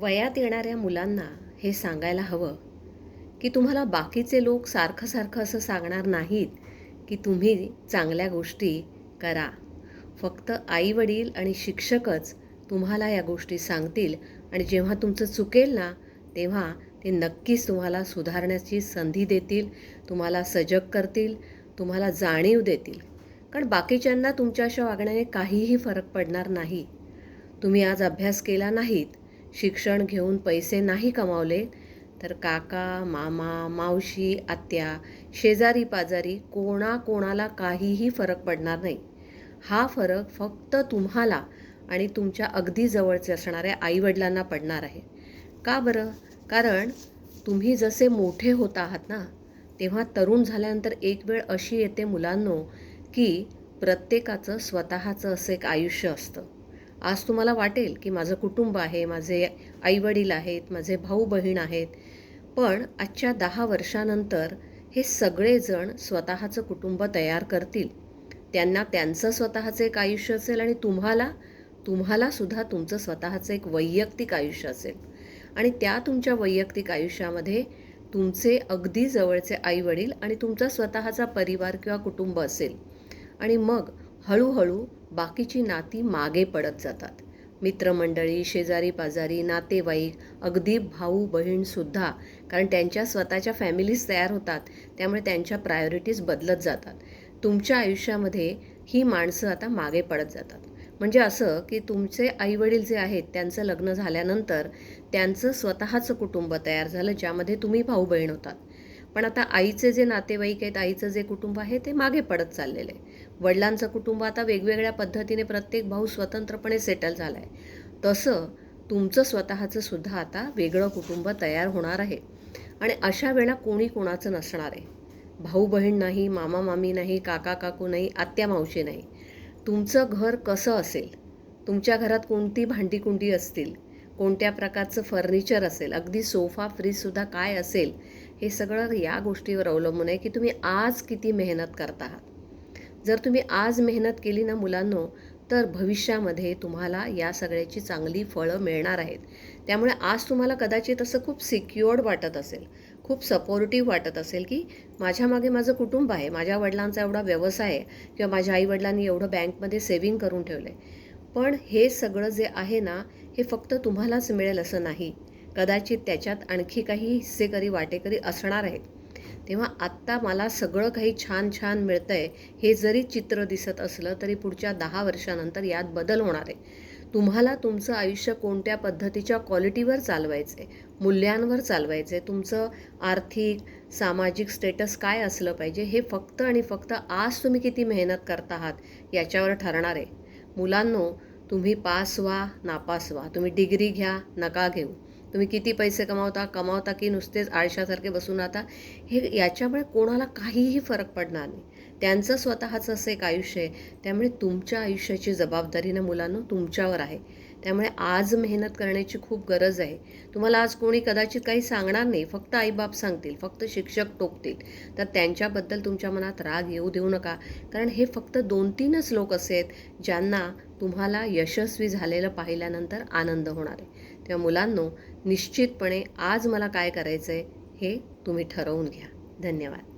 वयात येणाऱ्या मुलांना हे सांगायला हवं की तुम्हाला बाकीचे लोक सारखं सारखं असं सांगणार नाहीत की तुम्ही चांगल्या गोष्टी करा. फक्त आईवडील आणि शिक्षकच तुम्हाला या गोष्टी सांगतील आणि जेव्हा तुमचं चुकेल ना तेव्हा ते नक्कीच तुम्हाला सुधारण्याची संधी देतील तुम्हाला सजग करतील तुम्हाला जाणीव देतील. कारण बाकीच्यांना तुमच्या अशा वागण्याने काहीही फरक पडणार नाही. तुम्ही आज अभ्यास केला नाहीत शिक्षण घेऊन पैसे नाही कमावले तर काका मामा मावशी आत्या शेजारी पाजारी कोणाकोणाला काहीही फरक पडणार नाही. हा फरक फक्त तुम्हाला आणि तुमच्या अगदी जवळचे असणाऱ्या आईवडिलांना पडणार आहे. का बरं? कारण तुम्ही जसे मोठे होत आहात ना तेव्हा तरुण झाल्यानंतर एक वेळ अशी येते मुलांनो की प्रत्येकाचं स्वतःचं असं एक आयुष्य असतं. आज तुम्हाला वाटेल की माझं कुटुंब आहे माझे आईवडील आहेत माझे भाऊ बहीण आहेत. पण आजच्या दहा वर्षानंतर हे सगळेजण स्वतःचं कुटुंब तयार करतील. त्यांना त्यांचं स्वतःचं एक आयुष्य असेल आणि तुम्हाला तुम्हाला सुद्धा तुमचं स्वतःचं एक वैयक्तिक आयुष्य असेल. आणि त्या तुमच्या वैयक्तिक आयुष्यामध्ये तुमचे अगदी जवळचे आईवडील आणि तुमचा स्वतःचा परिवार किंवा कुटुंब असेल. आणि मग हळूहळू बाकीची नाती मागे पडत जातात. मित्रमंडळी शेजारी पाजारी नातेवाईक अगदी भाऊ बहीणसुद्धा कारण त्यांच्या स्वतःच्या फॅमिलीज तयार होतात त्यामुळे त्यांच्या प्रायोरिटीज बदलत जातात. तुमच्या आयुष्यामध्ये ही माणसं आता मागे पडत जातात. म्हणजे असं की तुमचे आईवडील जे आहेत त्यांचं लग्न झाल्यानंतर त्यांचं स्वतःचं कुटुंब तयार झालं ज्यामध्ये तुम्ही भाऊ बहीण होतात. पण आता आईचे जे नातेवाईक आहेत आईचं जे कुटुंब आहे ते मागे पडत चाललेलं आहे. वडिलांचं कुटुंब आता वेगवेगळ्या पद्धतीने प्रत्येक भाऊ स्वतंत्रपणे सेटल झाला आहे तसं तुमचं स्वतःचं सुद्धा आता वेगळं कुटुंब तयार होणार आहे. आणि अशा वेळा कोणी कोणाचं नसणार आहे. भाऊ बहीण नाही मामा मामी नाही काका काकू नाही आत्या मावशी नाही. तुमचं घर कसं असेल? तुमच्या घरात कोणती भांडी कुंडी असतील? कोणत्या प्रकारचं फर्निचर असेल? अगदी सोफा फ्रीजसुद्धा काय असेल? हे सगळं या गोष्टीवर अवलंबून आहे की तुम्ही आज किती मेहनत करत आहात. जर तुम्ही आज मेहनत केली ना मुलांनो तर भविष्यामध्ये तुम्हाला या सगळ्याची चांगली फळं मिळणार आहेत. त्यामुळे आज तुम्हाला कदाचित असं खूप सिक्युअर्ड वाटत असेल खूप सपोर्टिव्ह वाटत असेल की माझ्या मागे माझं कुटुंब आहे माझ्या वडिलांचा एवढा व्यवसाय आहे किंवा माझ्या आईवडिलांनी एवढं बँकमध्ये सेव्हिंग करून ठेवलं आहे पण हे सगळं जे आहे ना हे फक्त तुम्हालाच मिळेल असं नाही. कदाचित त्याच्यात आणखी काही हिस्सेकरी वाटेकरी असणार आहेत. तेव्हा आत्ता मला सगळं काही छान छान मिळतं आहे हे जरी चित्र दिसत असलं तरी पुढच्या दहा वर्षानंतर यात बदल होणार आहे. तुम्हाला तुमचं आयुष्य कोणत्या पद्धतीच्या क्वालिटीवर चालवायचं आहे मूल्यांवर चालवायचं आहे तुमचं आर्थिक सामाजिक स्टेटस काय असलं पाहिजे? हे फक्त आणि फक्त आज तुम्ही किती मेहनत करत आहात याच्यावर ठरणार आहे. मुलांनो तुम्ही पास व्हा नापास व्हा. तुम्ही डिग्री घ्या नका घेऊ. तुम्ही किती पैसे कमावता कमावता की नुसतेच आळशासारखे बसून आता हे याच्यामुळे कोणाला काहीही फरक पडणार नाही. त्यांचं स्वतःचं असं एक आयुष्य आहे. त्यामुळे तुमच्या आयुष्याची जबाबदारी ना मुलांना तुमच्यावर आहे. त्यामुळे आज मेहनत करण्याची खूप गरज आहे. तुम्हाला आज कोणी कदाचित काही सांगणार नाही. फक्त आईबाप सांगतील फक्त शिक्षक टोकतील. तर त्यांच्याबद्दल तुमच्या मनात राग येऊ देऊ नका. कारण हे फक्त दोन तीनच लोक असे आहेत ज्यांना तुम्हाला यशस्वी झालेलं पाहिल्यानंतर आनंद होणार आहे. त्या मुलांनो निश्चितपणे आज मला काय करायचं आहे हे तुम्ही ठरवून घ्या. धन्यवाद.